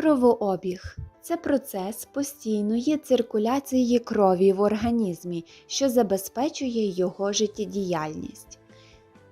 Кровообіг це процес постійної циркуляції крові в організмі, що забезпечує його життєдіяльність.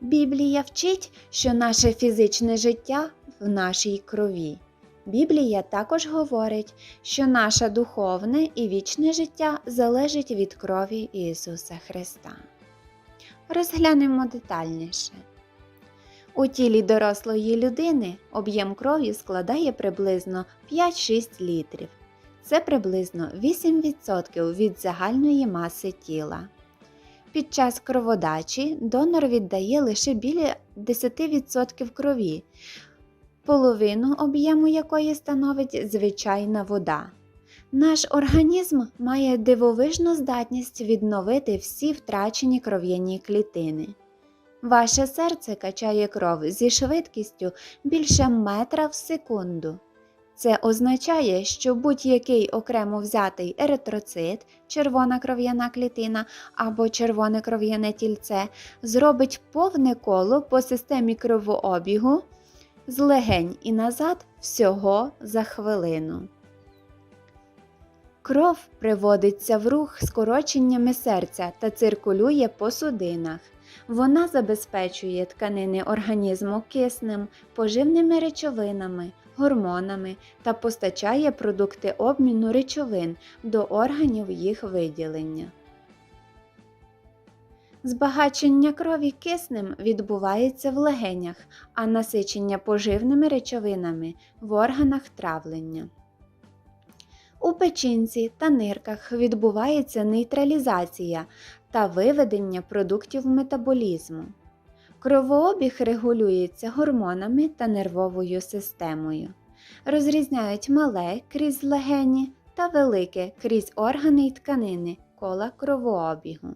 Біблія вчить, що наше фізичне життя в нашій крові. Біблія також говорить, що наше духовне і вічне життя залежить від крові Ісуса Христа. Розглянемо детальніше. У тілі дорослої людини об'єм крові складає приблизно 5-6 літрів. Це приблизно 8% від загальної маси тіла. Під час кроводачі донор віддає лише біля 10% крові, половину об'єму якої становить звичайна вода. Наш організм має дивовижну здатність відновити всі втрачені кров'яні клітини. Ваше серце качає кров зі швидкістю більше метра в секунду. Це означає, що будь-який окремо взятий еритроцит, червона кров'яна клітина або червоне кров'яне тільце зробить повне коло по системі кровообігу з легень і назад всього за хвилину. Кров приводиться в рух скороченнями серця та циркулює по судинах. Вона забезпечує тканини організму киснем, поживними речовинами, гормонами та постачає продукти обміну речовин до органів їх виділення. Збагачення крові киснем відбувається в легенях, а насичення поживними речовинами в органах травлення. У печінці та нирках відбувається нейтралізація та виведення продуктів метаболізму. Кровообіг регулюється гормонами та нервовою системою. Розрізняють мале крізь легені та велике крізь органи й тканини кола кровообігу.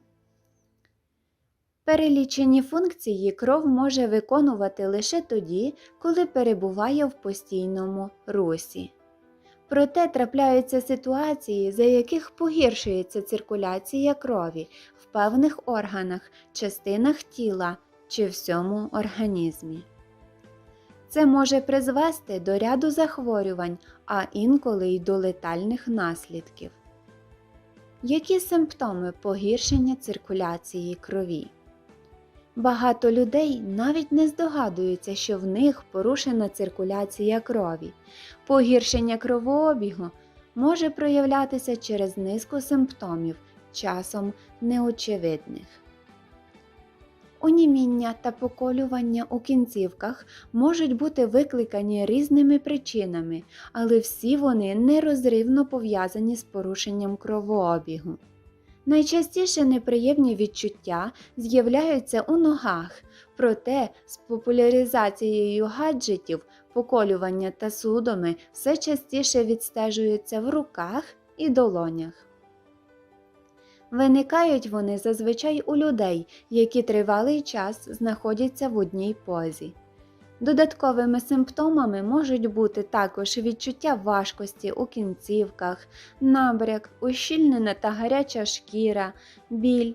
Перелічені функції кров може виконувати лише тоді, коли перебуває в постійному русі. Проте трапляються ситуації, за яких погіршується циркуляція крові в певних органах, частинах тіла чи всьому організмі. Це може призвести до ряду захворювань, а інколи й до летальних наслідків. Які симптоми погіршення циркуляції крові? Багато людей навіть не здогадуються, що в них порушена циркуляція крові. Погіршення кровообігу може проявлятися через низку симптомів, часом неочевидних. Оніміння та поколювання у кінцівках можуть бути викликані різними причинами, але всі вони нерозривно пов'язані з порушенням кровообігу. Найчастіше неприємні відчуття з'являються у ногах, проте з популяризацією гаджетів, поколювання та судоми все частіше відстежуються в руках і долонях. Виникають вони зазвичай у людей, які тривалий час знаходяться в одній позі. Додатковими симптомами можуть бути також відчуття важкості у кінцівках, набряк, ущільнена та гаряча шкіра, біль.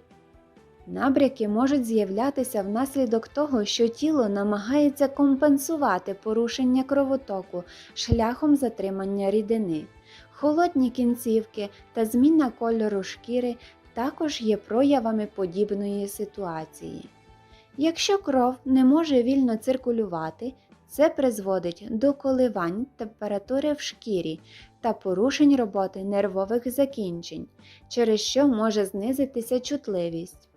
Набряки можуть з'являтися внаслідок того, що тіло намагається компенсувати порушення кровотоку шляхом затримання рідини. Холодні кінцівки та зміна кольору шкіри також є проявами подібної ситуації. Якщо кров не може вільно циркулювати, це призводить до коливань температури в шкірі та порушень роботи нервових закінчень, через що може знизитися чутливість.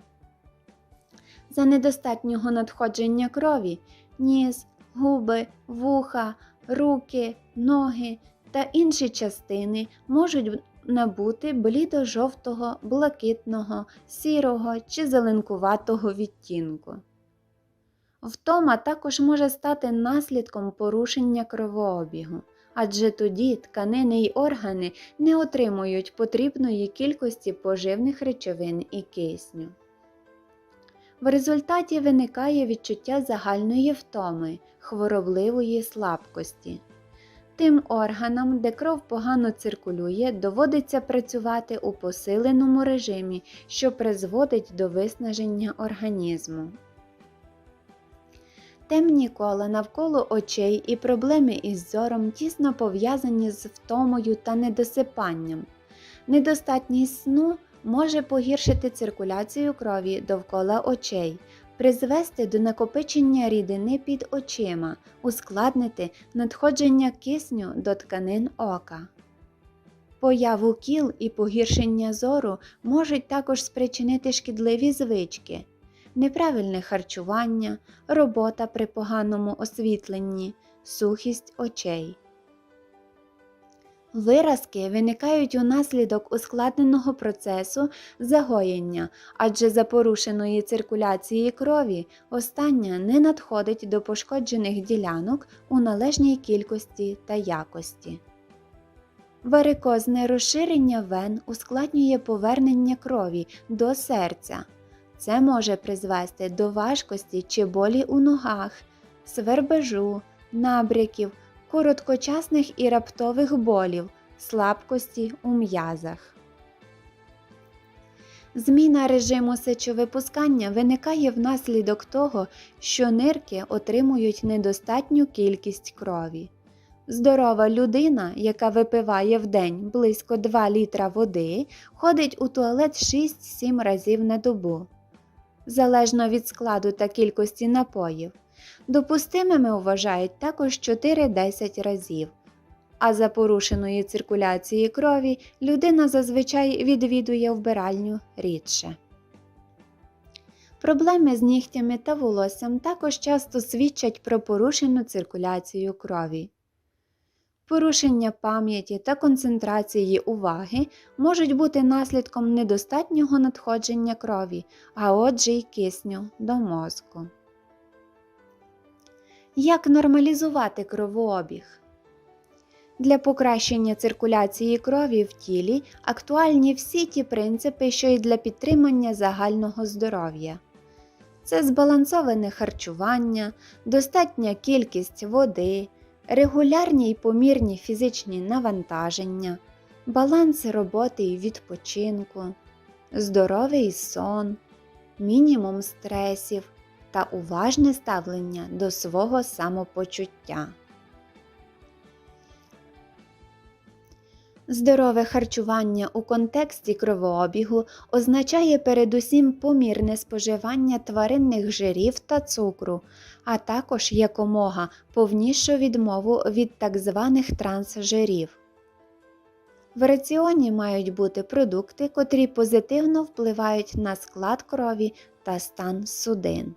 За недостатнього надходження крові ніс, губи, вуха, руки, ноги та інші частини можуть набути блідо-жовтого, блакитного, сірого чи зеленкуватого відтінку. Втома також може стати наслідком порушення кровообігу, адже тоді тканини й органи не отримують потрібної кількості поживних речовин і кисню. В результаті виникає відчуття загальної втоми, хворобливої слабкості. Тим органам, де кров погано циркулює, доводиться працювати у посиленому режимі, що призводить до виснаження організму. Темні кола навколо очей і проблеми із зором тісно пов'язані з втомою та недосипанням. Недостатність сну може погіршити циркуляцію крові довкола очей, призвести до накопичення рідини під очима, ускладнити надходження кисню до тканин ока. Появу кіл і погіршення зору можуть також спричинити шкідливі звички, неправильне харчування, робота при поганому освітленні, сухість очей. Виразки виникають унаслідок ускладненого процесу загоєння, адже за порушеної циркуляції крові остання не надходить до пошкоджених ділянок у належній кількості та якості. Варикозне розширення вен ускладнює повернення крові до серця. Це може призвести до важкості чи болі у ногах, свербежу, набряків, короткочасних і раптових болів, слабкості у м'язах. Зміна режиму сечовипускання виникає внаслідок того, що нирки отримують недостатню кількість крові. Здорова людина, яка випиває в день близько 2 літра води, ходить у туалет 6-7 разів на добу. Залежно від складу та кількості напоїв. Допустимими вважають також 4-10 разів. А за порушеної циркуляції крові людина зазвичай відвідує вбиральню рідше. Проблеми з нігтями та волоссям також часто свідчать про порушену циркуляцію крові. Порушення пам'яті та концентрації уваги можуть бути наслідком недостатнього надходження крові, а отже й кисню до мозку. Як нормалізувати кровообіг? Для покращення циркуляції крові в тілі актуальні всі ті принципи, що й для підтримання загального здоров'я. Це збалансоване харчування, достатня кількість води, регулярні й помірні фізичні навантаження, баланс роботи і відпочинку, здоровий сон, мінімум стресів та уважне ставлення до свого самопочуття. Здорове харчування у контексті кровообігу означає передусім помірне споживання тваринних жирів та цукру, а також якомога повнішу відмову від так званих трансжирів. В раціоні мають бути продукти, котрі позитивно впливають на склад крові та стан судин.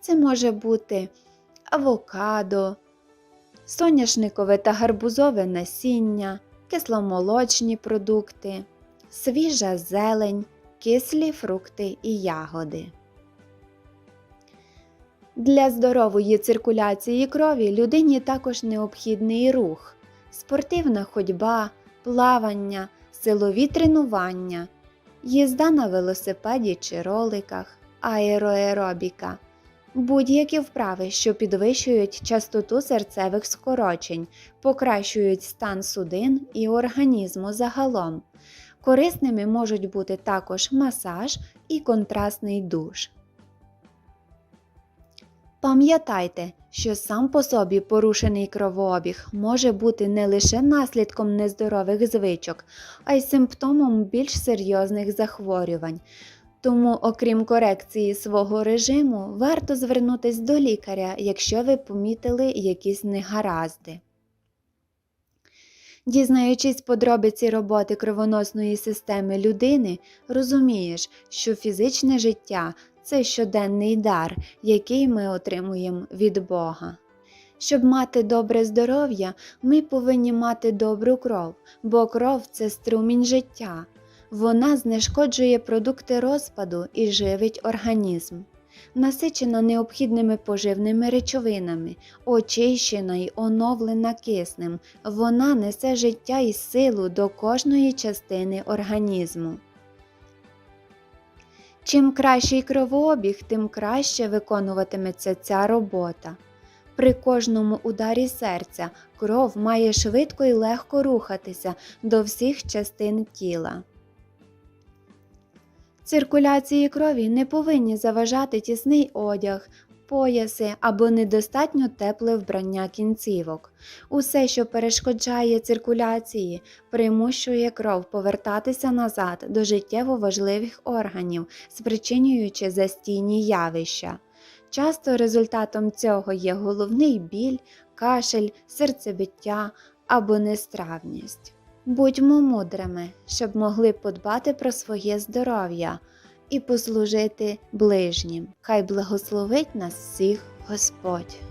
Це може бути авокадо, соняшникове та гарбузове насіння, кисломолочні продукти, свіжа зелень, кислі фрукти і ягоди. Для здорової циркуляції крові людині також необхідний рух, спортивна ходьба, плавання, силові тренування, їзда на велосипеді чи роликах, аероеробіка – Будь-які вправи, що підвищують частоту серцевих скорочень, покращують стан судин і організму загалом. Корисними можуть бути також масаж і контрастний душ. Пам'ятайте, що сам по собі порушений кровообіг може бути не лише наслідком нездорових звичок, а й симптомом більш серйозних захворювань. Тому, окрім корекції свого режиму, варто звернутися до лікаря, якщо ви помітили якісь негаразди. Дізнаючись подробиці роботи кровоносної системи людини, розумієш, що фізичне життя це щоденний дар, який ми отримуємо від Бога. Щоб мати добре здоров'я, ми повинні мати добру кров, бо кров це струмінь життя. Вона знешкоджує продукти розпаду і живить організм, насичена необхідними поживними речовинами, очищена й оновлена киснем, вона несе життя і силу до кожної частини організму. Чим кращий кровообіг, тим краще виконуватиметься ця робота. При кожному ударі серця кров має швидко і легко рухатися до всіх частин тіла. Циркуляції крові не повинні заважати тісний одяг, пояси або недостатньо тепле вбрання кінцівок. Усе, що перешкоджає циркуляції, примушує кров повертатися назад до життєво важливих органів, спричинюючи застійні явища. Часто результатом цього є головний біль, кашель, серцебиття або нестравність. Будьмо мудрими, щоб могли подбати про своє здоров'я і послужити ближнім. Хай благословить нас всіх Господь.